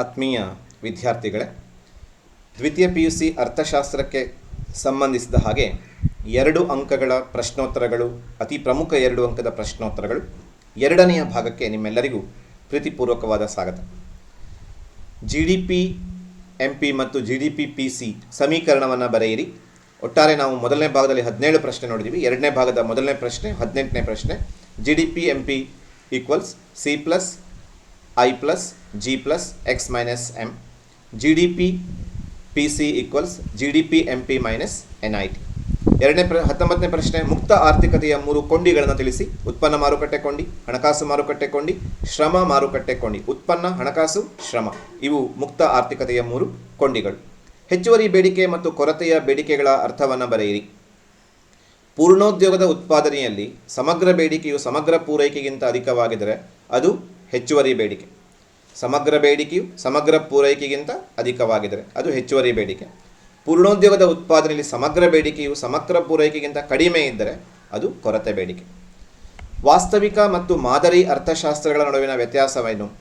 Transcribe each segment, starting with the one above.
ಆತ್ಮೀಯ ವಿದ್ಯಾರ್ಥಿಗಳೇ, ದ್ವಿತೀಯ ಪಿ ಯು ಸಿ ಅರ್ಥಶಾಸ್ತ್ರಕ್ಕೆ ಸಂಬಂಧಿಸಿದ ಹಾಗೆ ಎರಡು ಅಂಕಗಳ ಪ್ರಶ್ನೋತ್ತರಗಳು, ಅತಿ ಪ್ರಮುಖ ಎರಡು ಅಂಕದ ಪ್ರಶ್ನೋತ್ತರಗಳು, ಎರಡನೆಯ ಭಾಗಕ್ಕೆ ನಿಮ್ಮೆಲ್ಲರಿಗೂ ಪ್ರೀತಿಪೂರ್ವಕವಾದ ಸ್ವಾಗತ. G D P M P ಮತ್ತು G D P P C ಸಮೀಕರಣವನ್ನು ಬರೆಯಿರಿ. ಒಟ್ಟಾರೆ ನಾವು ಮೊದಲನೇ ಭಾಗದಲ್ಲಿ ಹದಿನೇಳು ಪ್ರಶ್ನೆ ನೋಡಿದ್ದೀವಿ ಎರಡನೇ ಭಾಗದ ಮೊದಲನೇ ಪ್ರಶ್ನೆ, ಹದಿನೆಂಟನೇ ಪ್ರಶ್ನೆ. G D P M P equals C plus I plus G plus X minus M G D P P C equals G ಎರಡನೇ ಪ್ರ, ಹತ್ತೊಂಬತ್ತನೇ ಪ್ರಶ್ನೆ, ಮುಕ್ತ ಆರ್ಥಿಕತೆಯ ಮೂರು ಕೊಂಡಿಗಳನ್ನು ತಿಳಿಸಿ. ಉತ್ಪನ್ನ ಮಾರುಕಟ್ಟೆ ಕೊಂಡಿ, ಹಣಕಾಸು ಮಾರುಕಟ್ಟೆ ಕೊಂಡಿ, ಶ್ರಮ ಮಾರುಕಟ್ಟೆ ಕೊಂಡಿ. ಉತ್ಪನ್ನ, ಹಣಕಾಸು, ಶ್ರಮ. ಇವು ಮುಕ್ತ ಆರ್ಥಿಕತೆಯ ಮೂರು ಕೊಂಡಿಗಳು. ಹೆಚ್ಚುವರಿ ಬೇಡಿಕೆ ಮತ್ತು ಕೊರತೆಯ ಬೇಡಿಕೆಗಳ ಅರ್ಥವನ್ನು ಬರೆಯಿರಿ. ಪೂರ್ಣೋದ್ಯೋಗದ ಉತ್ಪಾದನೆಯಲ್ಲಿ ಸಮಗ್ರ ಬೇಡಿಕೆಯು ಸಮಗ್ರ ಪೂರೈಕೆಗಿಂತ ಅಧಿಕವಾಗಿದ್ದರೆ ಅದು ಹೆಚ್ಚುವರಿ ಬೇಡಿಕೆ. ಸಮಗ್ರ ಬೇಡಿಕೆಯು ಸಮಗ್ರ ಪೂರೈಕೆಗಿಂತ ಅಧಿಕವಾಗಿದ್ದರೆ ಅದು ಹೆಚ್ಚುವರಿ ಬೇಡಿಕೆ. ಪೂರ್ಣೋದ್ಯೋಗದ ಉತ್ಪಾದನೆಯಲ್ಲಿ ಸಮಗ್ರ ಬೇಡಿಕೆಯು ಸಮಗ್ರ ಪೂರೈಕೆಗಿಂತ ಕಡಿಮೆ ಇದ್ದರೆ ಅದು ಕೊರತೆ ಬೇಡಿಕೆ. ವಾಸ್ತವಿಕ ಮತ್ತು ಮಾದರಿ ಅರ್ಥಶಾಸ್ತ್ರಗಳ ನಡುವಿನ ವ್ಯತ್ಯಾಸವೇನು?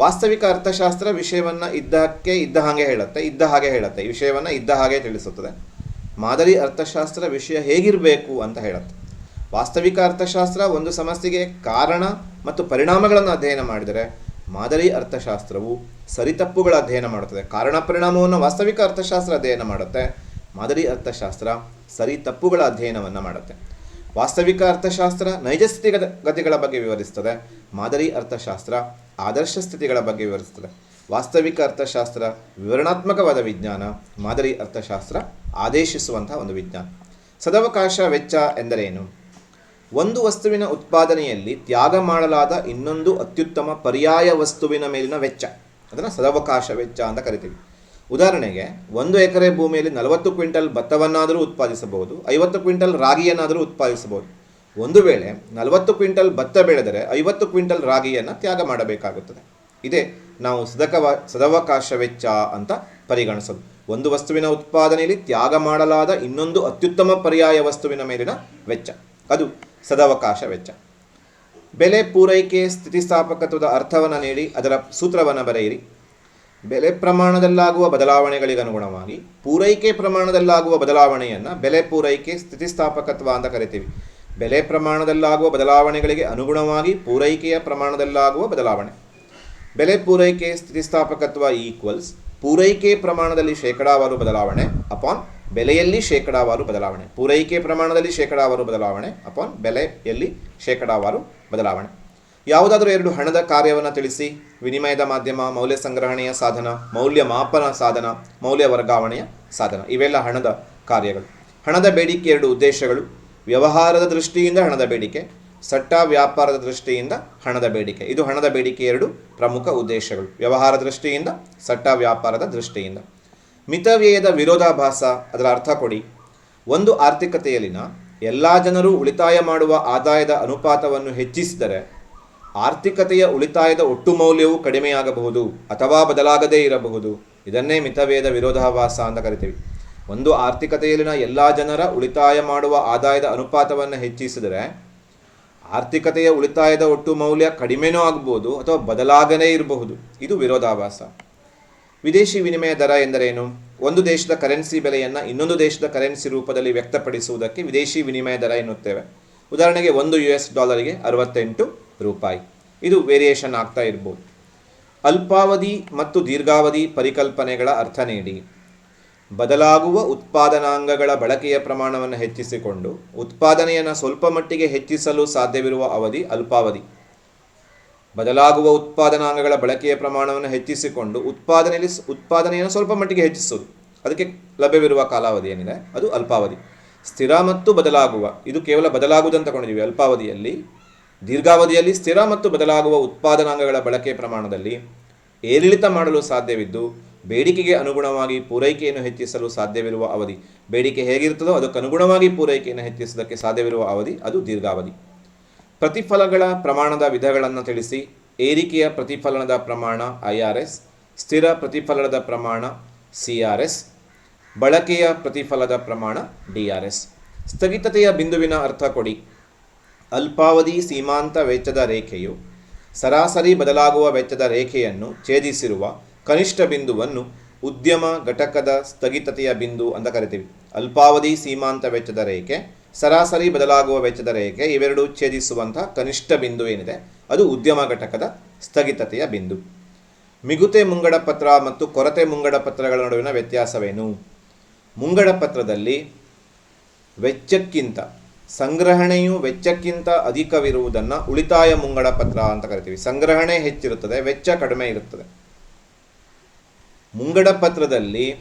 ವಾಸ್ತವಿಕ ಅರ್ಥಶಾಸ್ತ್ರ ವಿಷಯವನ್ನು ಇದ್ದಕ್ಕೆ ಇದ್ದ ಹಾಗೆ ಹೇಳುತ್ತೆ, ಇದ್ದ ಹಾಗೆ ಹೇಳುತ್ತೆ. ವಿಷಯವನ್ನು ಇದ್ದ ಹಾಗೆ ತಿಳಿಸುತ್ತದೆ. ಮಾದರಿ ಅರ್ಥಶಾಸ್ತ್ರ ವಿಷಯ ಹೇಗಿರಬೇಕು ಅಂತ ಹೇಳುತ್ತೆ. ವಾಸ್ತವಿಕ ಅರ್ಥಶಾಸ್ತ್ರ ಒಂದು ಸಮಸ್ಯೆಗೆ ಕಾರಣ ಮತ್ತು ಪರಿಣಾಮಗಳನ್ನು ಅಧ್ಯಯನ ಮಾಡಿದರೆ ಮಾದರಿ ಅರ್ಥಶಾಸ್ತ್ರವು ಸರಿತಪ್ಪುಗಳ ಅಧ್ಯಯನ ಮಾಡುತ್ತದೆ. ಕಾರಣ ಪರಿಣಾಮವನ್ನು ವಾಸ್ತವಿಕ ಅರ್ಥಶಾಸ್ತ್ರ ಅಧ್ಯಯನ ಮಾಡುತ್ತೆ. ಮಾದರಿ ಅರ್ಥಶಾಸ್ತ್ರ ಸರಿ ತಪ್ಪುಗಳ ಅಧ್ಯಯನವನ್ನು ಮಾಡುತ್ತೆ. ವಾಸ್ತವಿಕ ಅರ್ಥಶಾಸ್ತ್ರ ನೈಜ ಸ್ಥಿತಿಗತ ಗತಿಗಳ ಬಗ್ಗೆ ವಿವರಿಸ್ತದೆ ಮಾದರಿ ಅರ್ಥಶಾಸ್ತ್ರ ಆದರ್ಶ ಸ್ಥಿತಿಗಳ ಬಗ್ಗೆ ವಿವರಿಸ್ತದೆ ವಾಸ್ತವಿಕ ಅರ್ಥಶಾಸ್ತ್ರ ವಿವರಣಾತ್ಮಕವಾದ ವಿಜ್ಞಾನ, ಮಾದರಿ ಅರ್ಥಶಾಸ್ತ್ರ ಆದೇಶಿಸುವಂತಹ ಒಂದು ವಿಜ್ಞಾನ. ಸದವಕಾಶ ವೆಚ್ಚ ಎಂದರೇನು? ಒಂದು ವಸ್ತುವಿನ ಉತ್ಪಾದನೆಯಲ್ಲಿ ತ್ಯಾಗ ಮಾಡಲಾದ ಇನ್ನೊಂದು ಅತ್ಯುತ್ತಮ ಪರ್ಯಾಯ ವಸ್ತುವಿನ ಮೇಲಿನ ವೆಚ್ಚ. ಅದನ್ನು ಸದವಕಾಶ ವೆಚ್ಚ ಅಂತ ಕರಿತೀವಿ. ಉದಾಹರಣೆಗೆ, ಒಂದು ಎಕರೆ ಭೂಮಿಯಲ್ಲಿ ನಲವತ್ತು ಕ್ವಿಂಟಲ್ ಭತ್ತವನ್ನಾದರೂ ಉತ್ಪಾದಿಸಬಹುದು, ಐವತ್ತು ಕ್ವಿಂಟಲ್ ರಾಗಿಯನ್ನಾದರೂ ಉತ್ಪಾದಿಸಬಹುದು. ಒಂದು ವೇಳೆ ನಲವತ್ತು ಕ್ವಿಂಟಲ್ ಭತ್ತ ಬೆಳೆದರೆ ಐವತ್ತು ಕ್ವಿಂಟಲ್ ರಾಗಿಯನ್ನು ತ್ಯಾಗ ಮಾಡಬೇಕಾಗುತ್ತದೆ. ಇದೇ ನಾವು ಸದಕವ, ಸದವಕಾಶ ವೆಚ್ಚ ಅಂತ ಪರಿಗಣಿಸೋದು. ಒಂದು ವಸ್ತುವಿನ ಉತ್ಪಾದನೆಯಲ್ಲಿ ತ್ಯಾಗ ಮಾಡಲಾದ ಇನ್ನೊಂದು ಅತ್ಯುತ್ತಮ ಪರ್ಯಾಯ ವಸ್ತುವಿನ ಮೇಲಿನ ವೆಚ್ಚ. ಅದು ಸದವಕಾಶ ವೆಚ್ಚ. ಬೆಲೆ ಪೂರೈಕೆ ಸ್ಥಿತಿಸ್ಥಾಪಕತ್ವದ ಅರ್ಥವನ್ನು ನೀಡಿ, ಅದರ ಸೂತ್ರವನ್ನು ಬರೆಯಿರಿ. ಬೆಲೆ ಪ್ರಮಾಣದಲ್ಲಾಗುವ ಬದಲಾವಣೆಗಳಿಗೆ ಅನುಗುಣವಾಗಿ ಪೂರೈಕೆ ಪ್ರಮಾಣದಲ್ಲಾಗುವ ಬದಲಾವಣೆಯನ್ನು ಬೆಲೆ ಪೂರೈಕೆ ಸ್ಥಿತಿಸ್ಥಾಪಕತ್ವ ಅಂತ ಕರಿತೀವಿ. ಬೆಲೆ ಪ್ರಮಾಣದಲ್ಲಾಗುವ ಬದಲಾವಣೆಗಳಿಗೆ ಅನುಗುಣವಾಗಿ ಪೂರೈಕೆಯ ಪ್ರಮಾಣದಲ್ಲಾಗುವ ಬದಲಾವಣೆ. ಬೆಲೆ ಪೂರೈಕೆ ಸ್ಥಿತಿಸ್ಥಾಪಕತ್ವ ಈಕ್ವಲ್ಸ್ ಪೂರೈಕೆ ಪ್ರಮಾಣದಲ್ಲಿ ಶೇಕಡಾವಾರು ಬದಲಾವಣೆ ಅಪಾನ್ ಬೆಲೆಯಲ್ಲಿ ಶೇಕಡಾವಾರು ಬದಲಾವಣೆ. ಪೂರೈಕೆ ಪ್ರಮಾಣದಲ್ಲಿ ಶೇಕಡಾವಾರು ಬದಲಾವಣೆ ಅಪಾನ್ ಬೆಲೆಯಲ್ಲಿ ಶೇಕಡಾವಾರು ಬದಲಾವಣೆ. ಯಾವುದಾದರೂ ಎರಡು ಹಣದ ಕಾರ್ಯವನ್ನು ತಿಳಿಸಿ. ವಿನಿಮಯದ ಮಾಧ್ಯಮ, ಮೌಲ್ಯ ಸಂಗ್ರಹಣೆಯ ಸಾಧನ, ಮೌಲ್ಯ ಮಾಪನ ಸಾಧನ, ಮೌಲ್ಯ ವರ್ಗಾವಣೆಯ ಸಾಧನ. ಇವೆಲ್ಲ ಹಣದ ಕಾರ್ಯಗಳು. ಹಣದ ಬೇಡಿಕೆ ಎರಡು ಉದ್ದೇಶಗಳು. ವ್ಯವಹಾರದ ದೃಷ್ಟಿಯಿಂದ ಹಣದ ಬೇಡಿಕೆ, ಸಟ್ಟ ವ್ಯಾಪಾರದ ದೃಷ್ಟಿಯಿಂದ ಹಣದ ಬೇಡಿಕೆ. ಇದು ಹಣದ ಬೇಡಿಕೆ ಎರಡು ಪ್ರಮುಖ ಉದ್ದೇಶಗಳು. ವ್ಯವಹಾರ ದೃಷ್ಟಿಯಿಂದ, ಸಟ್ಟ ವ್ಯಾಪಾರದ ದೃಷ್ಟಿಯಿಂದ. ಮಿತವ್ಯಯದ ವಿರೋಧಾಭಾಸ ಅದರ ಅರ್ಥ ಕೊಡಿ. ಒಂದು ಆರ್ಥಿಕತೆಯಲ್ಲಿನ ಎಲ್ಲ ಜನರು ಉಳಿತಾಯ ಮಾಡುವ ಆದಾಯದ ಅನುಪಾತವನ್ನು ಹೆಚ್ಚಿಸಿದರೆ ಆರ್ಥಿಕತೆಯ ಉಳಿತಾಯದ ಒಟ್ಟು ಮೌಲ್ಯವು ಕಡಿಮೆಯಾಗಬಹುದು ಅಥವಾ ಬದಲಾಗದೇ ಇರಬಹುದು. ಇದನ್ನೇ ಮಿತವ್ಯಯದ ವಿರೋಧಾಭಾಸ ಅಂತ ಕರಿತೀವಿ. ಒಂದು ಆರ್ಥಿಕತೆಯಲ್ಲಿನ ಎಲ್ಲ ಜನರ ಉಳಿತಾಯ ಮಾಡುವ ಆದಾಯದ ಅನುಪಾತವನ್ನು ಹೆಚ್ಚಿಸಿದರೆ ಆರ್ಥಿಕತೆಯ ಉಳಿತಾಯದ ಒಟ್ಟು ಮೌಲ್ಯ ಕಡಿಮೆನೂ ಆಗ್ಬೋದು ಅಥವಾ ಬದಲಾಗನೇ ಇರಬಹುದು. ಇದು ವಿರೋಧಾಭಾಸ. ವಿದೇಶಿ ವಿನಿಮಯ ದರ ಎಂದರೇನು? ಒಂದು ದೇಶದ ಕರೆನ್ಸಿ ಬೆಲೆಯನ್ನು ಇನ್ನೊಂದು ದೇಶದ ಕರೆನ್ಸಿ ರೂಪದಲ್ಲಿ ವ್ಯಕ್ತಪಡಿಸುವುದಕ್ಕೆ ವಿದೇಶಿ ವಿನಿಮಯ ದರ ಎನ್ನುತ್ತೇವೆ. ಉದಾಹರಣೆಗೆ ಒಂದು ಯು ಎಸ್ ಡಾಲರಿಗೆ ಅರವತ್ತೆಂಟು ರೂಪಾಯಿ. ಇದು ವೇರಿಯೇಷನ್ ಆಗ್ತಾ ಇರ್ಬೋದು. ಅಲ್ಪಾವಧಿ ಮತ್ತು ದೀರ್ಘಾವಧಿ ಪರಿಕಲ್ಪನೆಗಳ ಅರ್ಥ ನೀಡಿ. ಬದಲಾಗುವ ಉತ್ಪಾದನಾಂಗಗಳ ಬಳಕೆಯ ಪ್ರಮಾಣವನ್ನು ಹೆಚ್ಚಿಸಿಕೊಂಡು, ಉತ್ಪಾದನೆಯನ್ನು ಸ್ವಲ್ಪ ಮಟ್ಟಿಗೆ ಹೆಚ್ಚಿಸಲು ಸಾಧ್ಯವಿರುವ ಅವಧಿ ಅಲ್ಪಾವಧಿ. ಬದಲಾಗುವ ಉತ್ಪಾದನಾಂಗಗಳ ಬಳಕೆಯ ಪ್ರಮಾಣವನ್ನು ಹೆಚ್ಚಿಸಿಕೊಂಡು ಉತ್ಪಾದನೆಯಲ್ಲಿ ಉತ್ಪಾದನೆಯನ್ನು ಸ್ವಲ್ಪ ಮಟ್ಟಿಗೆ ಹೆಚ್ಚಿಸುವುದು. ಅದಕ್ಕೆ ಲಭ್ಯವಿರುವ ಕಾಲಾವಧಿ ಏನಿದೆ? ಅದು ಅಲ್ಪಾವಧಿ. ಸ್ಥಿರ ಮತ್ತು ಬದಲಾಗುವ, ಇದು ಕೇವಲ ಬದಲಾಗುವುದು ಅಂತ ತಗೊಂಡಿದ್ದೀವಿ. ಅಲ್ಪಾವಧಿಯಲ್ಲಿ, ದೀರ್ಘಾವಧಿಯಲ್ಲಿ ಸ್ಥಿರ ಮತ್ತು ಬದಲಾಗುವ ಉತ್ಪಾದನಾಂಗಗಳ ಬಳಕೆಯ ಪ್ರಮಾಣದಲ್ಲಿ ಏರಿಳಿತ ಮಾಡಲು ಸಾಧ್ಯವಿದ್ದು, ಬೇಡಿಕೆಗೆ ಅನುಗುಣವಾಗಿ ಪೂರೈಕೆಯನ್ನು ಹೆಚ್ಚಿಸಲು ಸಾಧ್ಯವಿರುವ ಅವಧಿ. ಬೇಡಿಕೆ ಹೇಗಿರುತ್ತದೋ ಅದಕ್ಕನುಗುಣವಾಗಿ ಪೂರೈಕೆಯನ್ನು ಹೆಚ್ಚಿಸುವುದಕ್ಕೆ ಸಾಧ್ಯವಿರುವ ಅವಧಿ, ಅದು ದೀರ್ಘಾವಧಿ. ಪ್ರತಿಫಲಗಳ ಪ್ರಮಾಣದ ವಿಧಗಳನ್ನು ತಿಳಿಸಿ. ಏರಿಕೆಯ ಪ್ರತಿಫಲನದ ಪ್ರಮಾಣ ಐ ಆರ್ ಎಸ್, ಸ್ಥಿರ ಪ್ರತಿಫಲನದ ಪ್ರಮಾಣ ಸಿ ಆರ್ ಎಸ್, ಬಳಕೆಯ ಪ್ರತಿಫಲದ ಪ್ರಮಾಣ ಡಿ ಆರ್ ಎಸ್. ಸ್ಥಗಿತತೆಯ ಬಿಂದುವಿನ ಅರ್ಥ ಕೊಡಿ. ಅಲ್ಪಾವಧಿ ಸೀಮಾಂತ ವೆಚ್ಚದ ರೇಖೆಯು ಸರಾಸರಿ ಬದಲಾಗುವ ವೆಚ್ಚದ ರೇಖೆಯನ್ನು ಛೇದಿಸಿರುವ ಕನಿಷ್ಠ ಬಿಂದುವನ್ನು ಉದ್ಯಮ ಘಟಕದ ಸ್ಥಗಿತತೆಯ ಬಿಂದು ಅಂತ ಕರಿತೀವಿ. ಅಲ್ಪಾವಧಿ ಸೀಮಾಂತ ವೆಚ್ಚದ ರೇಖೆ ಸರಾಸರಿ ಬದಲಾಗುವ ವೆಚ್ಚದ ರೇಖೆ ಇವೆರಡು ಛೇದಿಸುವಂತಹ ಕನಿಷ್ಠ ಬಿಂದು ಏನಿದೆ? ಅದು ಉದ್ಯಮ ಘಟಕದ ಸ್ಥಗಿತತೆಯ ಬಿಂದು. ಮಿಗುತೆ ಮುಂಗಡ ಪತ್ರ ಮತ್ತು ಕೊರತೆ ಮುಂಗಡ ಪತ್ರಗಳ ನಡುವಿನ ವ್ಯತ್ಯಾಸವೇನು? ಮುಂಗಡ ಪತ್ರದಲ್ಲಿ ವೆಚ್ಚಕ್ಕಿಂತ, ಸಂಗ್ರಹಣೆಯು ವೆಚ್ಚಕ್ಕಿಂತ ಅಧಿಕವಿರುವುದನ್ನು ಉಳಿತಾಯ ಮುಂಗಡ ಪತ್ರ ಅಂತ ಕರಿತೀವಿ. ಸಂಗ್ರಹಣೆ ಹೆಚ್ಚಿರುತ್ತದೆ, ವೆಚ್ಚ ಕಡಿಮೆ ಇರುತ್ತದೆ. ಮುಂಗಡ ಪತ್ರದಲ್ಲಿ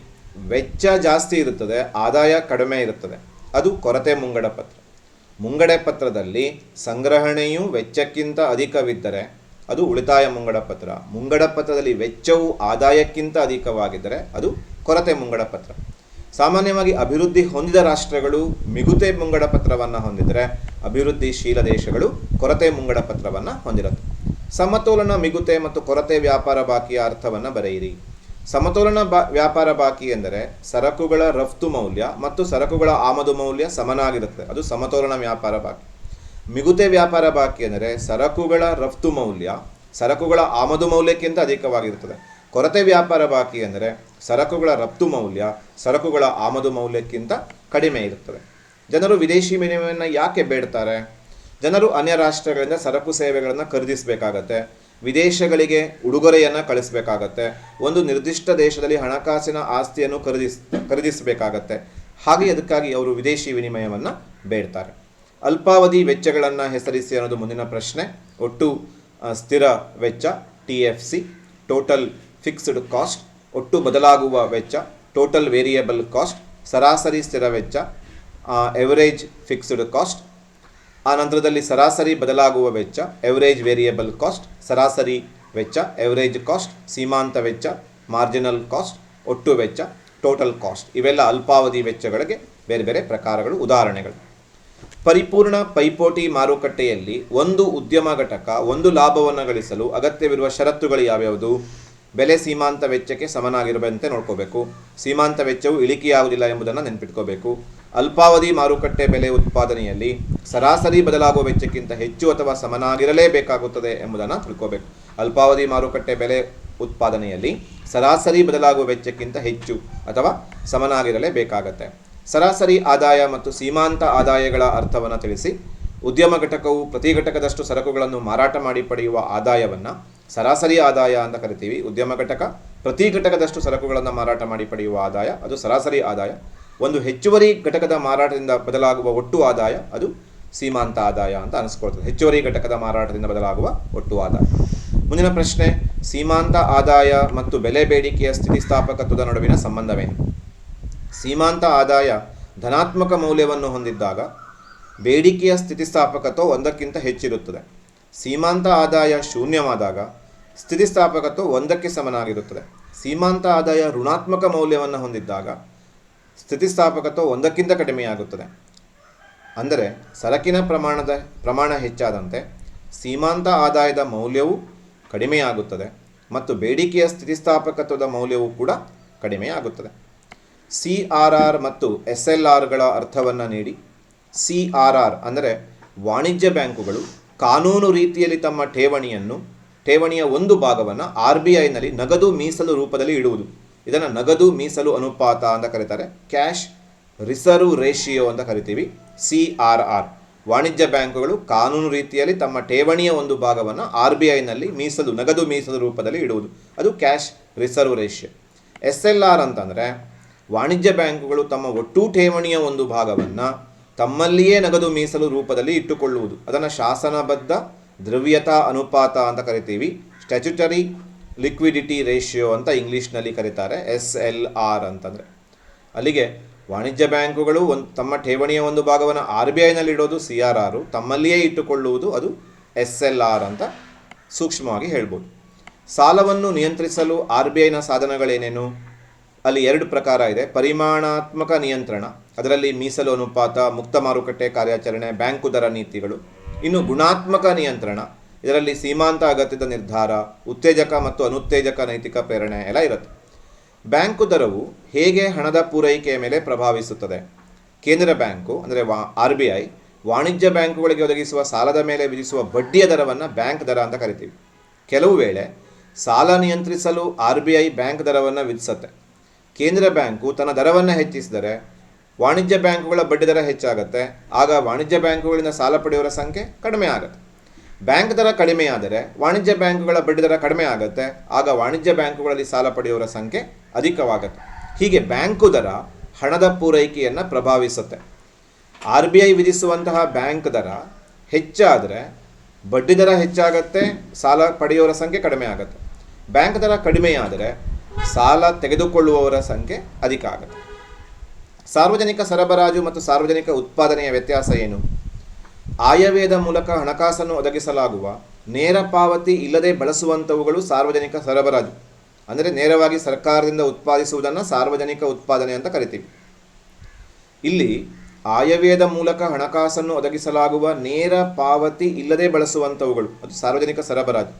ವೆಚ್ಚ ಜಾಸ್ತಿ ಇರುತ್ತದೆ, ಆದಾಯ ಕಡಿಮೆ ಇರುತ್ತದೆ. ಅದು ಕೊರತೆ ಮುಂಗಡ ಪತ್ರ. ಮುಂಗಡ ಪತ್ರದಲ್ಲಿ ಸಂಗ್ರಹಣೆಯು ವೆಚ್ಚಕ್ಕಿಂತ ಅಧಿಕವಿದ್ದರೆ ಅದು ಉಳಿತಾಯ ಮುಂಗಡ ಪತ್ರ. ಮುಂಗಡ ಪತ್ರದಲ್ಲಿ ವೆಚ್ಚವು ಆದಾಯಕ್ಕಿಂತ ಅಧಿಕವಾಗಿದ್ದರೆ ಅದು ಕೊರತೆ ಮುಂಗಡ ಪತ್ರ. ಸಾಮಾನ್ಯವಾಗಿ ಅಭಿವೃದ್ಧಿ ಹೊಂದಿದ ರಾಷ್ಟ್ರಗಳು ಮಿಗುತೆ ಮುಂಗಡ ಪತ್ರವನ್ನು ಹೊಂದಿದರೆ ಅಭಿವೃದ್ಧಿಶೀಲ ದೇಶಗಳು ಕೊರತೆ ಮುಂಗಡ ಪತ್ರವನ್ನು ಹೊಂದಿರುತ್ತೆ. ಸಮತೋಲನ, ಮಿಗುತೆ ಮತ್ತು ಕೊರತೆ ವ್ಯಾಪಾರ ಬಾಕಿಯ ಅರ್ಥವನ್ನು ಬರೆಯಿರಿ. ಸಮತೋಲನ ಬಾ, ವ್ಯಾಪಾರ ಬಾಕಿ ಎಂದರೆ ಸರಕುಗಳ ರಫ್ತು ಮೌಲ್ಯ ಮತ್ತು ಸರಕುಗಳ ಆಮದು ಮೌಲ್ಯ ಸಮನಾಗಿರುತ್ತದೆ. ಅದು ಸಮತೋಲನ ವ್ಯಾಪಾರ ಬಾಕಿ. ಮಿಗುತೆ ವ್ಯಾಪಾರ ಬಾಕಿ ಎಂದರೆ ಸರಕುಗಳ ರಫ್ತು ಮೌಲ್ಯ ಸರಕುಗಳ ಆಮದು ಮೌಲ್ಯಕ್ಕಿಂತ ಅಧಿಕವಾಗಿರುತ್ತದೆ. ಕೊರತೆ ವ್ಯಾಪಾರ ಬಾಕಿ ಎಂದರೆ ಸರಕುಗಳ ರಫ್ತು ಮೌಲ್ಯ ಸರಕುಗಳ ಆಮದು ಮೌಲ್ಯಕ್ಕಿಂತ ಕಡಿಮೆ ಇರುತ್ತದೆ. ಜನರು ವಿದೇಶಿ ವಿನಿಮಯವನ್ನು ಯಾಕೆ ಬೇಡ್ತಾರೆ? ಜನರು ಅನ್ಯ ರಾಷ್ಟ್ರಗಳಿಂದ ಸರಕು ಸೇವೆಗಳನ್ನು ಖರೀದಿಸಬೇಕಾಗತ್ತೆ. ವಿದೇಶಗಳಿಗೆ ಉಡುಗೊರೆಯನ್ನು ಕಳಿಸಬೇಕಾಗತ್ತೆ. ಒಂದು ನಿರ್ದಿಷ್ಟ ದೇಶದಲ್ಲಿ ಹಣಕಾಸಿನ ಆಸ್ತಿಯನ್ನು ಖರೀದಿಸ್, ಖರೀದಿಸಬೇಕಾಗತ್ತೆ. ಹಾಗೆ ಅದಕ್ಕಾಗಿ ಅವರು ವಿದೇಶಿ ವಿನಿಮಯವನ್ನು ಬೇಡ್ತಾರೆ. ಅಲ್ಪಾವಧಿ ವೆಚ್ಚಗಳನ್ನು ಹೆಸರಿಸಿ ಅನ್ನೋದು ಮುಂದಿನ ಪ್ರಶ್ನೆ. ಒಟ್ಟು ಸ್ಥಿರ ವೆಚ್ಚ, T F C, total fixed cost, ಒಟ್ಟು ಬದಲಾಗುವ ವೆಚ್ಚ, ಟೋಟಲ್ ವೇರಿಯಬಲ್ ಕಾಸ್ಟ್, ಸರಾಸರಿ ಸ್ಥಿರ ವೆಚ್ಚ ಎವರೇಜ್ ಫಿಕ್ಸ್ಡ್ ಕಾಸ್ಟ್ ಆ ನಂತರದಲ್ಲಿ ಸರಾಸರಿ ಬದಲಾಗುವ ವೆಚ್ಚ ಎವರೇಜ್ ವೇರಿಯಬಲ್ ಕಾಸ್ಟ್ ಸರಾಸರಿ ವೆಚ್ಚ ಎವರೇಜ್ ಕಾಸ್ಟ್ ಸೀಮಾಂತ ವೆಚ್ಚ ಮಾರ್ಜಿನಲ್ ಕಾಸ್ಟ್ ಒಟ್ಟು ವೆಚ್ಚ ಟೋಟಲ್ ಕಾಸ್ಟ್ ಇವೆಲ್ಲ ಅಲ್ಪಾವಧಿ ವೆಚ್ಚಗಳಿಗೆ ಬೇರೆ ಬೇರೆ ಪ್ರಕಾರಗಳು, ಉದಾಹರಣೆಗಳು. ಪರಿಪೂರ್ಣ ಪೈಪೋಟಿ ಮಾರುಕಟ್ಟೆಯಲ್ಲಿ ಒಂದು ಉದ್ಯಮ ಘಟಕ ಒಂದು ಲಾಭವನ್ನು ಗಳಿಸಲು ಅಗತ್ಯವಿರುವ ಷರತ್ತುಗಳು ಯಾವ್ಯಾವುದು? ಬೆಲೆ ಸೀಮಾಂತ ವೆಚ್ಚಕ್ಕೆ ಸಮನಾಗಿರುವಂತೆ ನೋಡ್ಕೋಬೇಕು. ಸೀಮಾಂತ ವೆಚ್ಚವು ಇಳಿಕೆಯಾಗುವುದಿಲ್ಲ ಎಂಬುದನ್ನು ನೆನಪಿಟ್ಕೋಬೇಕು. ಅಲ್ಪಾವಧಿ ಮಾರುಕಟ್ಟೆ ಬೆಲೆ ಉತ್ಪಾದನೆಯಲ್ಲಿ ಸರಾಸರಿ ಬದಲಾಗುವ ವೆಚ್ಚಕ್ಕಿಂತ ಹೆಚ್ಚು ಅಥವಾ ಸಮನಾಗಿರಲೇಬೇಕಾಗುತ್ತದೆ ಎಂಬುದನ್ನು ತಿಳ್ಕೋಬೇಕು. ಅಲ್ಪಾವಧಿ ಮಾರುಕಟ್ಟೆ ಬೆಲೆ ಉತ್ಪಾದನೆಯಲ್ಲಿ ಸರಾಸರಿ ಬದಲಾಗುವ ವೆಚ್ಚಕ್ಕಿಂತ ಹೆಚ್ಚು ಅಥವಾ ಸಮನಾಗಿರಲೇಬೇಕಾಗತ್ತೆ. ಸರಾಸರಿ ಆದಾಯ ಮತ್ತು ಸೀಮಾಂತ ಆದಾಯಗಳ ಅರ್ಥವನ್ನು ತಿಳಿಸಿ. ಉದ್ಯಮ ಘಟಕವು ಪ್ರತಿ ಘಟಕದಷ್ಟು ಸರಕುಗಳನ್ನು ಮಾರಾಟ ಮಾಡಿ ಪಡೆಯುವ ಆದಾಯವನ್ನು ಸರಾಸರಿ ಆದಾಯ ಅಂತ ಕರಿತೀವಿ. ಉದ್ಯಮ ಘಟಕ ಪ್ರತಿ ಘಟಕದಷ್ಟು ಸರಕುಗಳನ್ನು ಮಾರಾಟ ಮಾಡಿ ಪಡೆಯುವ ಆದಾಯ, ಅದು ಸರಾಸರಿ ಆದಾಯ. ಒಂದು ಹೆಚ್ಚುವರಿ ಘಟಕದ ಮಾರಾಟದಿಂದ ಬದಲಾಗುವ ಒಟ್ಟು ಆದಾಯ ಅದು ಸೀಮಾಂತ ಆದಾಯ ಅಂತ ಅನಿಸ್ಕೊಳ್ತದೆ. ಹೆಚ್ಚುವರಿ ಘಟಕದ ಮಾರಾಟದಿಂದ ಬದಲಾಗುವ ಒಟ್ಟು ಆದಾಯ. ಮುಂದಿನ ಪ್ರಶ್ನೆ, ಸೀಮಾಂತ ಆದಾಯ ಮತ್ತು ಬೆಲೆ ಬೇಡಿಕೆಯ ಸ್ಥಿತಿಸ್ಥಾಪಕತ್ವದ ನಡುವಿನ ಸಂಬಂಧವೇನು? ಸೀಮಾಂತ ಆದಾಯ ಧನಾತ್ಮಕ ಮೌಲ್ಯವನ್ನು ಹೊಂದಿದ್ದಾಗ ಬೇಡಿಕೆಯ ಸ್ಥಿತಿಸ್ಥಾಪಕತ್ವ ಒಂದಕ್ಕಿಂತ ಹೆಚ್ಚಿರುತ್ತದೆ. ಸೀಮಾಂತ ಆದಾಯ ಶೂನ್ಯವಾದಾಗ ಸ್ಥಿತಿಸ್ಥಾಪಕತ್ವ ಒಂದಕ್ಕೆ ಸಮನಾಗಿರುತ್ತದೆ. ಸೀಮಾಂತ ಆದಾಯ ಋಣಾತ್ಮಕ ಮೌಲ್ಯವನ್ನು ಹೊಂದಿದ್ದಾಗ ಸ್ಥಿತಿಸ್ಥಾಪಕತ್ವ ಒಂದಕ್ಕಿಂತ ಕಡಿಮೆಯಾಗುತ್ತದೆ. ಅಂದರೆ ಸರಕಿನ ಪ್ರಮಾಣದ ಪ್ರಮಾಣ ಹೆಚ್ಚಾದಂತೆ ಸೀಮಾಂತ ಆದಾಯದ ಮೌಲ್ಯವು ಕಡಿಮೆಯಾಗುತ್ತದೆ ಮತ್ತು ಬೇಡಿಕೆಯ ಸ್ಥಿತಿಸ್ಥಾಪಕತ್ವದ ಮೌಲ್ಯವು ಕೂಡ ಕಡಿಮೆಯಾಗುತ್ತದೆ. ಸಿ ಆರ್ ಆರ್ ಮತ್ತು ಎಸ್ ಎಲ್ ಆರ್ಗಳ ಅರ್ಥವನ್ನು ನೀಡಿ, ಸಿ ಆರ್ ಆರ್ ಅಂದರೆ ವಾಣಿಜ್ಯ ಬ್ಯಾಂಕುಗಳು ಕಾನೂನು ರೀತಿಯಲ್ಲಿ ತಮ್ಮ ಠೇವಣಿಯನ್ನು, ಠೇವಣಿಯ ಒಂದು ಭಾಗವನ್ನು ಆರ್ ಬಿ ಐನಲ್ಲಿ ನಗದು ಮೀಸಲು ರೂಪದಲ್ಲಿ ಇಡುವುದು. ಇದನ್ನು ನಗದು, ಮೀಸಲು ಅನುಪಾತ ಅಂತ ಕರೀತಾರೆ. ಕ್ಯಾಶ್ ರಿಸರ್ವ್ ರೇಷಿಯೋ ಅಂತ ಕರಿತೀವಿ. ಸಿ ಆರ್ ಆರ್ ವಾಣಿಜ್ಯ ಬ್ಯಾಂಕುಗಳು ಕಾನೂನು ರೀತಿಯಲ್ಲಿ ತಮ್ಮ ಠೇವಣಿಯ ಒಂದು ಭಾಗವನ್ನು ಆರ್ ಬಿ ಐನಲ್ಲಿ ಮೀಸಲು, ನಗದು, ಮೀಸಲು ರೂಪದಲ್ಲಿ ಇಡುವುದು. ಅದು cash reserve ratio S L R ಅಂತಂದರೆ ವಾಣಿಜ್ಯ ಬ್ಯಾಂಕುಗಳು ತಮ್ಮ ಒಟ್ಟು ಠೇವಣಿಯ ಒಂದು ಭಾಗವನ್ನು ತಮ್ಮಲ್ಲಿಯೇ ನಗದು, ಮೀಸಲು ರೂಪದಲ್ಲಿ ಇಟ್ಟುಕೊಳ್ಳುವುದು. ಅದನ್ನು ಶಾಸನಬದ್ಧ ದ್ರವ್ಯತಾ ಅನುಪಾತ ಅಂತ ಕರಿತೀವಿ. ಸ್ಟ್ಯಾಚ್ಯುಟರಿ ಲಿಕ್ವಿಡಿಟಿ ರೇಷಿಯೋ ಅಂತ ಇಂಗ್ಲೀಷ್ನಲ್ಲಿ ಕರೀತಾರೆ, ಎಸ್ ಎಲ್ ಆರ್ ಅಂತಂದರೆ. ಅಲ್ಲಿಗೆ ವಾಣಿಜ್ಯ ಬ್ಯಾಂಕುಗಳು ಒಂದು ತಮ್ಮ ಠೇವಣಿಯ ಒಂದು ಭಾಗವನ್ನು ಆರ್ ಬಿ ಐನಲ್ಲಿ ಇಡೋದು ಸಿ ಆರ್ ಆರು, ತಮ್ಮಲ್ಲಿಯೇ ಇಟ್ಟುಕೊಳ್ಳುವುದು ಅದು ಎಸ್ ಎಲ್ ಆರ್ ಅಂತ ಸೂಕ್ಷ್ಮವಾಗಿ ಹೇಳ್ಬೋದು. ಸಾಲವನ್ನು ನಿಯಂತ್ರಿಸಲು ಆರ್ ಬಿ ಐನ ಸಾಧನಗಳೇನೇನು? ಅಲ್ಲಿ ಎರಡು ಪ್ರಕಾರ ಇದೆ. ಪರಿಮಾಣಾತ್ಮಕ ನಿಯಂತ್ರಣ, ಅದರಲ್ಲಿ ಮೀಸಲು ಅನುಪಾತ, ಮುಕ್ತ ಮಾರುಕಟ್ಟೆ ಕಾರ್ಯಾಚರಣೆ, ಬ್ಯಾಂಕು ದರ ನೀತಿಗಳು. ಇನ್ನು ಗುಣಾತ್ಮಕ ನಿಯಂತ್ರಣ ಇದರಲ್ಲಿ ಸೀಮಾಂತ ಅಗತ್ಯದ ನಿರ್ಧಾರ, ಉತ್ತೇಜಕ ಮತ್ತು ಅನುತ್ತೇಜಕ ನೈತಿಕ ಪ್ರೇರಣೆ ಎಲ್ಲ ಇರುತ್ತೆ. ಬ್ಯಾಂಕು ದರವು ಹೇಗೆ ಹಣದ ಪೂರೈಕೆಯ ಮೇಲೆ ಪ್ರಭಾವಿಸುತ್ತದೆ? ಕೇಂದ್ರ ಬ್ಯಾಂಕು, ಅಂದರೆ ವಾ, ಆರ್ ಬಿ ಐ, ವಾಣಿಜ್ಯ ಬ್ಯಾಂಕುಗಳಿಗೆ ಒದಗಿಸುವ ಸಾಲದ ಮೇಲೆ ವಿಧಿಸುವ ಬಡ್ಡಿಯ ದರವನ್ನು ಬ್ಯಾಂಕ್ ದರ ಅಂತ ಕರಿತೀವಿ. ಕೆಲವು ವೇಳೆ ಸಾಲ ನಿಯಂತ್ರಿಸಲು ಆರ್ ಬಿ ಐ ಬ್ಯಾಂಕ್ ದರವನ್ನು ವಿಧಿಸುತ್ತೆ. ಕೇಂದ್ರ ಬ್ಯಾಂಕು ತನ್ನ ದರವನ್ನು ಹೆಚ್ಚಿಸಿದರೆ ವಾಣಿಜ್ಯ ಬ್ಯಾಂಕುಗಳ ಬಡ್ಡಿ ದರ ಹೆಚ್ಚಾಗುತ್ತೆ. ಆಗ ವಾಣಿಜ್ಯ ಬ್ಯಾಂಕುಗಳಿಂದ ಸಾಲ ಪಡೆಯುವರ ಸಂಖ್ಯೆ ಕಡಿಮೆ ಆಗುತ್ತೆ. ಬ್ಯಾಂಕ್ ದರ ಕಡಿಮೆಯಾದರೆ ವಾಣಿಜ್ಯ ಬ್ಯಾಂಕುಗಳ ಬಡ್ಡಿ ದರ ಕಡಿಮೆ ಆಗುತ್ತೆ, ಆಗ ವಾಣಿಜ್ಯ ಬ್ಯಾಂಕುಗಳಲ್ಲಿ ಸಾಲ ಪಡೆಯುವವರ ಸಂಖ್ಯೆ ಅಧಿಕವಾಗುತ್ತೆ. ಹೀಗೆ ಬ್ಯಾಂಕು ದರ ಹಣದ ಪೂರೈಕೆಯನ್ನು ಪ್ರಭಾವಿಸುತ್ತೆ. ಆರ್ ಬಿ ಐ ವಿಧಿಸುವಂತಹ ಬ್ಯಾಂಕ್ ದರ ಹೆಚ್ಚಾದರೆ ಬಡ್ಡಿ ದರ ಹೆಚ್ಚಾಗತ್ತೆ, ಸಾಲ ಪಡೆಯುವವರ ಸಂಖ್ಯೆ ಕಡಿಮೆ ಆಗುತ್ತೆ. ಬ್ಯಾಂಕ್ ದರ ಕಡಿಮೆಯಾದರೆ ಸಾಲ ತೆಗೆದುಕೊಳ್ಳುವವರ ಸಂಖ್ಯೆ ಅಧಿಕ ಆಗುತ್ತೆ. ಸಾರ್ವಜನಿಕ ಸರಬರಾಜು ಮತ್ತು ಸಾರ್ವಜನಿಕ ಉತ್ಪಾದನೆಯ ವ್ಯತ್ಯಾಸ ಏನು? ಆಯವ್ಯಯದ ಮೂಲಕ ಹಣಕಾಸನ್ನು ಒದಗಿಸಲಾಗುವ ನೇರ ಪಾವತಿ ಇಲ್ಲದೆ ಬಳಸುವಂಥವುಗಳು ಸಾರ್ವಜನಿಕ ಸರಬರಾಜು. ಅಂದರೆ ನೇರವಾಗಿ ಸರ್ಕಾರದಿಂದ ಉತ್ಪಾದಿಸುವುದನ್ನು ಸಾರ್ವಜನಿಕ ಉತ್ಪಾದನೆ ಅಂತ ಕರಿತೀವಿ. ಇಲ್ಲಿ ಆಯವೇದ ಮೂಲಕ ಹಣಕಾಸನ್ನು ಒದಗಿಸಲಾಗುವ ನೇರ ಪಾವತಿ ಇಲ್ಲದೆ ಬಳಸುವಂಥವುಗಳು, ಅದು ಸಾರ್ವಜನಿಕ ಸರಬರಾಜು.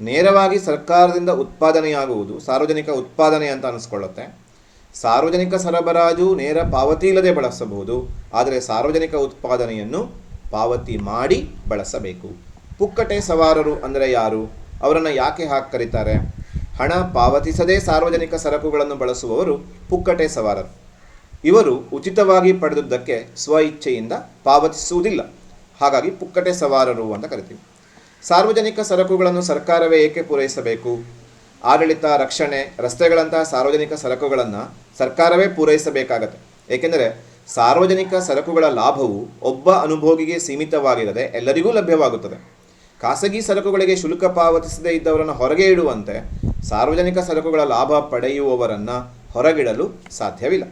ನೇರವಾಗಿ ಸರ್ಕಾರದಿಂದ ಉತ್ಪಾದನೆಯಾಗುವುದು ಸಾರ್ವಜನಿಕ ಉತ್ಪಾದನೆ ಅಂತ ಅನಿಸ್ಕೊಳ್ಳುತ್ತೆ. ಸಾರ್ವಜನಿಕ ಸರಬರಾಜು ನೇರ ಪಾವತಿ ಇಲ್ಲದೆ ಬಳಸಬಹುದು, ಆದರೆ ಸಾರ್ವಜನಿಕ ಉತ್ಪಾದನೆಯನ್ನು ಪಾವತಿ ಮಾಡಿ ಬಳಸಬೇಕು. ಪುಕ್ಕಟೆ ಸವಾರರು ಅಂದರೆ ಯಾರು? ಅವರನ್ನು ಯಾಕೆ ಹಾಕಿ ಕರೀತಾರೆ? ಹಣ ಪಾವತಿಸದೇ ಸಾರ್ವಜನಿಕ ಸರಕುಗಳನ್ನು ಬಳಸುವವರು ಪುಕ್ಕಟೆ ಸವಾರರು. ಇವರು ಉಚಿತವಾಗಿ ಪಡೆದುದಕ್ಕೆ ಸ್ವ ಇಚ್ಛೆಯಿಂದ ಪಾವತಿಸುವುದಿಲ್ಲ. ಹಾಗಾಗಿ ಪುಕ್ಕಟೆ ಸವಾರರು ಅಂತ ಕರಿತೀವಿ. ಸಾರ್ವಜನಿಕ ಸರಕುಗಳನ್ನು ಸರ್ಕಾರವೇ ಏಕೆ ಪೂರೈಸಬೇಕು? ಆಡಳಿತ, ರಕ್ಷಣೆ, ರಸ್ತೆಗಳಂತಹ ಸಾರ್ವಜನಿಕ ಸರಕುಗಳನ್ನು ಸರ್ಕಾರವೇ ಪೂರೈಸಬೇಕಾಗತ್ತೆ. ಏಕೆಂದರೆ ಸಾರ್ವಜನಿಕ ಸರಕುಗಳ ಲಾಭವು ಒಬ್ಬ ಅನುಭೋಗಿಗೆ ಸೀಮಿತವಾಗಿರದೆ ಎಲ್ಲರಿಗೂ ಲಭ್ಯವಾಗುತ್ತದೆ. ಖಾಸಗಿ ಸರಕುಗಳಿಗೆ ಶುಲ್ಕ ಪಾವತಿಸದೇ ಇದ್ದವರನ್ನು ಹೊರಗೆ ಇಡುವಂತೆ ಸಾರ್ವಜನಿಕ ಸರಕುಗಳ ಲಾಭ ಪಡೆಯುವವರನ್ನು ಹೊರಗಿಡಲು ಸಾಧ್ಯವಿಲ್ಲ.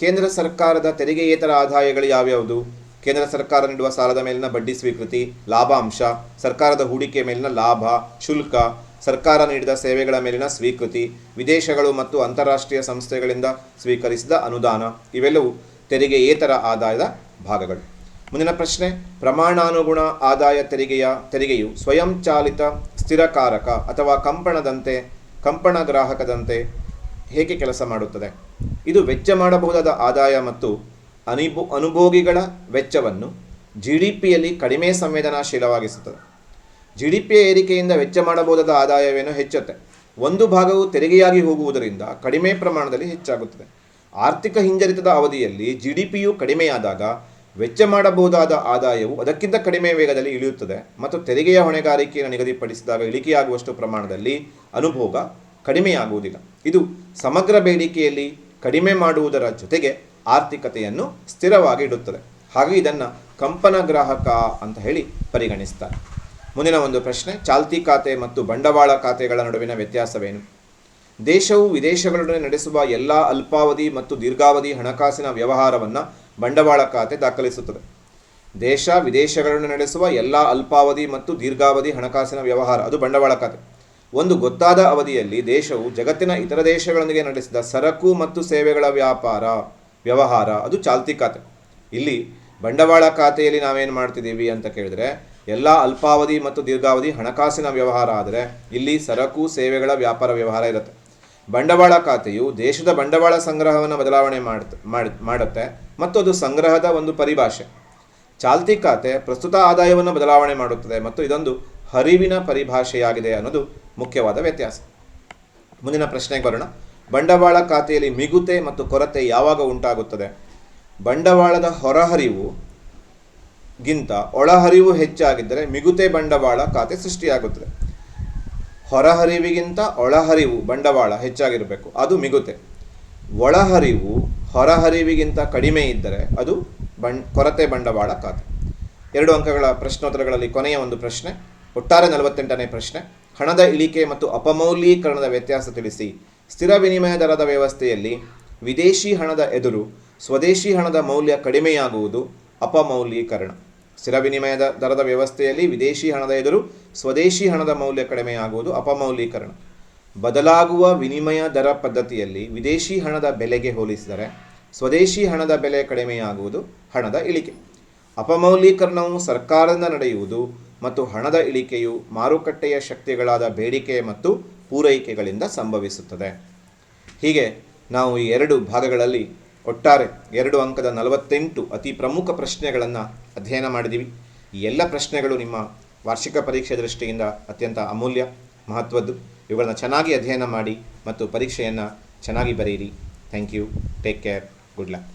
ಕೇಂದ್ರ ಸರ್ಕಾರದ ತೆರಿಗೆಯೇತರ ಆದಾಯಗಳು ಯಾವ್ಯಾವುದು? ಕೇಂದ್ರ ಸರ್ಕಾರ ನೀಡುವ ಸಾಲದ ಮೇಲಿನ ಬಡ್ಡಿ ಸ್ವೀಕೃತಿ, ಲಾಭಾಂಶ, ಸರ್ಕಾರದ ಹೂಡಿಕೆ ಮೇಲಿನ ಲಾಭ, ಶುಲ್ಕ, ಸರ್ಕಾರ ನೀಡಿದ ಸೇವೆಗಳ ಮೇಲಿನ ಸ್ವೀಕೃತಿ, ವಿದೇಶಗಳು ಮತ್ತು ಅಂತಾರಾಷ್ಟ್ರೀಯ ಸಂಸ್ಥೆಗಳಿಂದ ಸ್ವೀಕರಿಸಿದ ಅನುದಾನ ಇವೆಲ್ಲವೂ ತೆರಿಗೆಯೇತರ ಆದಾಯದ ಭಾಗಗಳು. ಮುಂದಿನ ಪ್ರಶ್ನೆ, ಪ್ರಮಾಣಾನುಗುಣ ಆದಾಯ ತೆರಿಗೆಯ ತೆರಿಗೆಯು ಸ್ವಯಂಚಾಲಿತ ಸ್ಥಿರಕಾರಕ ಅಥವಾ ಕಂಪಣದಂತೆ, ಕಂಪಣ ಗ್ರಾಹಕದಂತೆ ಹೇಗೆ ಕೆಲಸ ಮಾಡುತ್ತದೆ? ಇದು ವೆಚ್ಚ ಮಾಡಬಹುದಾದ ಆದಾಯ ಮತ್ತು ಅನಿಭೋ, ಅನುಭೋಗಿಗಳ ವೆಚ್ಚವನ್ನು ಜಿ ಡಿ ಪಿಯಲ್ಲಿ ಕಡಿಮೆ ಸಂವೇದನಾಶೀಲವಾಗಿಸುತ್ತದೆ. ಜಿ ಡಿ ಪಿಯ ಏರಿಕೆಯಿಂದ ವೆಚ್ಚ ಮಾಡಬಹುದಾದ ಆದಾಯವೇನೋ ಹೆಚ್ಚುತ್ತೆ. ಒಂದು ಭಾಗವು ತೆರಿಗೆಯಾಗಿ ಹೋಗುವುದರಿಂದ ಕಡಿಮೆ ಪ್ರಮಾಣದಲ್ಲಿ ಹೆಚ್ಚಾಗುತ್ತದೆ. ಆರ್ಥಿಕ ಹಿಂಜರಿತದ ಅವಧಿಯಲ್ಲಿ ಜಿ ಡಿ ಪಿಯು ಕಡಿಮೆಯಾದಾಗ ವೆಚ್ಚ ಮಾಡಬಹುದಾದ ಆದಾಯವು ಅದಕ್ಕಿಂತ ಕಡಿಮೆ ವೇಗದಲ್ಲಿ ಇಳಿಯುತ್ತದೆ ಮತ್ತು ತೆರಿಗೆಯ ಹೊಣೆಗಾರಿಕೆಯನ್ನು ನಿಗದಿಪಡಿಸಿದಾಗ ಇಳಿಕೆಯಾಗುವಷ್ಟು ಪ್ರಮಾಣದಲ್ಲಿ ಅನುಭೋಗ ಕಡಿಮೆಯಾಗುವುದಿಲ್ಲ. ಇದು ಸಮಗ್ರ ಬೇಡಿಕೆಯಲ್ಲಿ ಕಡಿಮೆ ಮಾಡುವುದರ ಜೊತೆಗೆ ಆರ್ಥಿಕತೆಯನ್ನು ಸ್ಥಿರವಾಗಿ ಇಡುತ್ತದೆ. ಹಾಗೆ ಇದನ್ನು ಕಂಪನ ಗ್ರಾಹಕ ಅಂತ ಹೇಳಿ ಪರಿಗಣಿಸ್ತಾರೆ. ಮುಂದಿನ ಒಂದು ಪ್ರಶ್ನೆ, ಚಾಲ್ತಿ ಖಾತೆ ಮತ್ತು ಬಂಡವಾಳ ಖಾತೆಗಳ ನಡುವಿನ ವ್ಯತ್ಯಾಸವೇನು? ದೇಶವು ವಿದೇಶಗಳೊಡನೆ ನಡೆಸುವ ಎಲ್ಲ ಅಲ್ಪಾವಧಿ ಮತ್ತು ದೀರ್ಘಾವಧಿ ಹಣಕಾಸಿನ ವ್ಯವಹಾರವನ್ನು ಬಂಡವಾಳ ಖಾತೆ ದಾಖಲಿಸುತ್ತದೆ. ದೇಶ ವಿದೇಶಗಳನ್ನು ನಡೆಸುವ ಎಲ್ಲ ಅಲ್ಪಾವಧಿ ಮತ್ತು ದೀರ್ಘಾವಧಿ ಹಣಕಾಸಿನ ವ್ಯವಹಾರ, ಅದು ಬಂಡವಾಳ ಖಾತೆ. ಒಂದು ಗೊತ್ತಾದ ಅವಧಿಯಲ್ಲಿ ದೇಶವು ಜಗತ್ತಿನ ಇತರ ದೇಶಗಳೊಂದಿಗೆ ನಡೆಸಿದ ಸರಕು ಮತ್ತು ಸೇವೆಗಳ ವ್ಯಾಪಾರ, ವ್ಯವಹಾರ, ಅದು ಚಾಲ್ತಿ ಖಾತೆ. ಇಲ್ಲಿ ಬಂಡವಾಳ ಖಾತೆಯಲ್ಲಿ ನಾವೇನು ಮಾಡ್ತಿದ್ದೀವಿ ಅಂತ ಕೇಳಿದ್ರೆ, ಎಲ್ಲ ಅಲ್ಪಾವಧಿ ಮತ್ತು ದೀರ್ಘಾವಧಿ ಹಣಕಾಸಿನ ವ್ಯವಹಾರ ಆದರೆ ಇಲ್ಲಿ ಸರಕು, ಸೇವೆಗಳ ವ್ಯಾಪಾರ ವ್ಯವಹಾರ ಇರುತ್ತೆ. ಬಂಡವಾಳ ಖಾತೆಯು ದೇಶದ ಬಂಡವಾಳ ಸಂಗ್ರಹವನ್ನು ಬದಲಾವಣೆ ಮಾಡುತ್ತೆ ಮಾಡಿ- ಮಾಡುತ್ತೆ ಮತ್ತು ಅದು ಸಂಗ್ರಹದ ಒಂದು ಪರಿಭಾಷೆ. ಚಾಲ್ತಿ ಖಾತೆ ಪ್ರಸ್ತುತ ಆದಾಯವನ್ನು ಬದಲಾವಣೆ ಮಾಡುತ್ತದೆ ಮತ್ತು ಇದೊಂದು ಹರಿವಿನ ಪರಿಭಾಷೆಯಾಗಿದೆ ಅನ್ನೋದು ಮುಖ್ಯವಾದ ವ್ಯತ್ಯಾಸ. ಮುಂದಿನ ಪ್ರಶ್ನೆಗೆ ಬರೋಣ. ಬಂಡವಾಳ ಖಾತೆಯಲ್ಲಿ ಮಿಗುತೆ ಮತ್ತು ಕೊರತೆ ಯಾವಾಗ ಉಂಟಾಗುತ್ತದೆ? ಬಂಡವಾಳದ ಹೊರಹರಿವು ಗಿಂತ ಒಳಹರಿವು ಹೆಚ್ಚಾಗಿದ್ದರೆ ಮಿಗುತೆ ಬಂಡವಾಳ ಖಾತೆ ಸೃಷ್ಟಿಯಾಗುತ್ತದೆ. ಹೊರಹರಿವಿಗಿಂತ ಒಳಹರಿವು ಬಂಡವಾಳ ಹೆಚ್ಚಾಗಿರಬೇಕು. ಅದು ಮಿಗುತೆ ಒಳಹರಿವು ಹೊರಹರಿವಿಗಿಂತ ಕಡಿಮೆ ಇದ್ದರೆ ಅದು ಬಂಡ್, ಕೊರತೆ ಬಂಡವಾಳ ಖಾತೆ. ಎರಡು ಅಂಕಗಳ ಪ್ರಶ್ನೋತ್ತರಗಳಲ್ಲಿ ಕೊನೆಯ ಒಂದು ಪ್ರಶ್ನೆ, ಒಟ್ಟಾರೆ ನಲವತ್ತೆಂಟನೇ ಪ್ರಶ್ನೆ, ಹಣದ ಇಳಿಕೆ ಮತ್ತು ಅಪಮೌಲ್ಯೀಕರಣದ ವ್ಯತ್ಯಾಸ ತಿಳಿಸಿ. ಸ್ಥಿರ ವಿನಿಮಯ ದರದ ವ್ಯವಸ್ಥೆಯಲ್ಲಿ ವಿದೇಶಿ ಹಣದ ಎದುರು ಸ್ವದೇಶಿ ಹಣದ ಮೌಲ್ಯ ಕಡಿಮೆಯಾಗುವುದು ಅಪಮೌಲ್ಯೀಕರಣ. ಸ್ಥಿರ ವಿನಿಮಯದ ದರದ ವ್ಯವಸ್ಥೆಯಲ್ಲಿ ವಿದೇಶಿ ಹಣದ ಎದುರು ಸ್ವದೇಶಿ ಹಣದ ಮೌಲ್ಯ ಕಡಿಮೆಯಾಗುವುದು ಅಪಮೌಲ್ಯೀಕರಣ. ಬದಲಾಗುವ ವಿನಿಮಯ ದರ ಪದ್ಧತಿಯಲ್ಲಿ ವಿದೇಶಿ ಹಣದ ಬೆಲೆಗೆ ಹೋಲಿಸಿದರೆ ಸ್ವದೇಶಿ ಹಣದ ಬೆಲೆ ಕಡಿಮೆಯಾಗುವುದು ಹಣದ ಇಳಿಕೆ. ಅಪಮೌಲ್ಯೀಕರಣವು ಸರ್ಕಾರದಿಂದ ನಡೆಯುವುದು ಮತ್ತು ಹಣದ ಇಳಿಕೆಯು ಮಾರುಕಟ್ಟೆಯ ಶಕ್ತಿಗಳಾದ ಬೇಡಿಕೆ ಮತ್ತು ಪೂರೈಕೆಗಳಿಂದ ಸಂಭವಿಸುತ್ತದೆ. ಹೀಗೆ ನಾವು ಈ ಎರಡು ಭಾಗಗಳಲ್ಲಿ ಒಟ್ಟಾರೆ ಎರಡು ಅಂಕದ ನಲವತ್ತೆಂಟು ಅತಿ ಪ್ರಮುಖ ಪ್ರಶ್ನೆಗಳನ್ನು ಅಧ್ಯಯನ ಮಾಡಿದ್ದೀವಿ ಈ ಎಲ್ಲ ಪ್ರಶ್ನೆಗಳು ನಿಮ್ಮ ವಾರ್ಷಿಕ ಪರೀಕ್ಷೆ ದೃಷ್ಟಿಯಿಂದ ಅತ್ಯಂತ ಅಮೂಲ್ಯ, ಮಹತ್ವದ್ದು. ಇವುಗಳನ್ನು ಚೆನ್ನಾಗಿ ಅಧ್ಯಯನ ಮಾಡಿ ಮತ್ತು ಪರೀಕ್ಷೆಯನ್ನು ಚೆನ್ನಾಗಿ ಬರೆಯಿರಿ. Thank you take care good luck